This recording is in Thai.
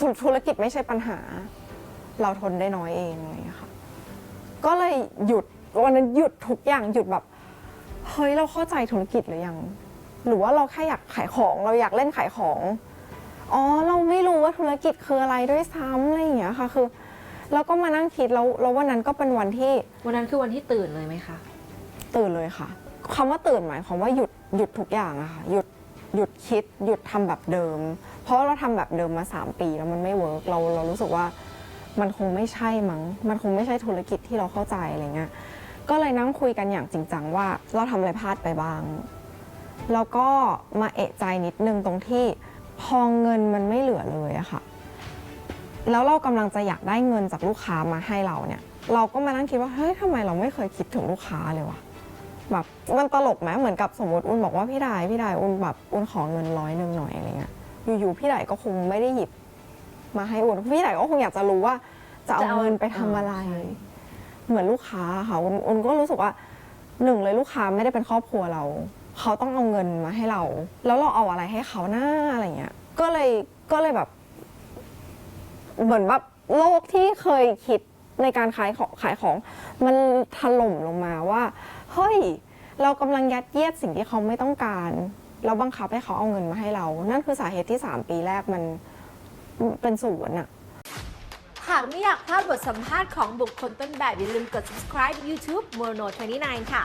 ธุธุรกิจไม่ใช่ปัญหา เราทนได้น้อยเองอะไรอย่างเงี้ยค่ะ ก็เลยหยุดวันนั้นหยุดทุกอย่างหยุดแบบเฮ้ยเราเข้าใจธุรกิจหรือยัง หรือว่าเราแค่อยากขายของ เราอยากเล่นขายของ อ๋อเราไม่รู้ว่าธุรกิจคืออะไรด้วยซ้ำอะไรอย่างเงี้ยค่ะ คือเราก็มานั่งคิดแล้วแล้ววันนั้นก็เป็นวันที่วันนั้นคือวันที่ตื่นเลยไหมคะตื่นเลยค่ะคำว่าตื่นหมายความว่าหยุดหยุดทุกอย่างอะค่ะหยุด หยุดคิดหยุดทำแบบเดิม เพราะเราทำแบบเดิมมา 3 ปีแล้วมันไม่เวิร์กเราเรารู้สึกว่ามันคงไม่ใช่มั้ง มันคงไม่ใช่ธุรกิจที่เราเข้าใจอะไรเงี้ยก็เลยนั่งคุยกันอย่างจริงจังว่าเราทำอะไรพลาดไปบ้าง แล้วก็มาเอะใจนิดนึงตรงที่พอเงินมันไม่เหลือเลยอะค่ะ แล้วเรากำลังจะอยากได้เงินจากลูกค้ามาให้เราเนี่ย เราก็มานั่งคิดว่าเฮ้ยทำไมเราไม่เคยคิดถึงลูกค้าเลยวะ แบบมันตลกไหมเหมือนกับสมมติอุ่นบอกว่าพี่ดายพี่ดายอุ่นแบบอุ่นขอเงินร้อยหนึ่งหน่อยอะไรเงี้ยอยู่ๆพี่ดายก็คงไม่ได้หยิบ มาให้อุ่นพี่ดายก็คงอยากจะรู้ว่า จะเอาจะเอาเงินไปทำอะไรใช่เหมือนลูกค้าค่ะอุ่นอุ่นก็รู้สึกว่าหนึ่งเลยลูกค้าไม่ได้เป็นครอบครัวเรา เขาต้องเอาเงินมาให้เรา แล้วเราเอาอะไรให้เขาหน้าอะไรเงี้ย ก็เลยก็เลยแบบ เหมือนแบบโลกที่เคยคิด ในการขายของขายของมันถล่มลงมาว่าเฮ้ยเรากำลังยัดเยียดสิ่งที่เขาไม่ต้องการ เราบังคับให้เขาเอาเงินมาให้เรา นั่นคือสาเหตุที่ 3 ปีแรกมันเป็นศูนย์อะหากไม่อยากพลาดบทสัมภาษณ์ของบุคคลต้นแบบอย่าลืมกด subscribe YouTube Mono 29 ค่ะ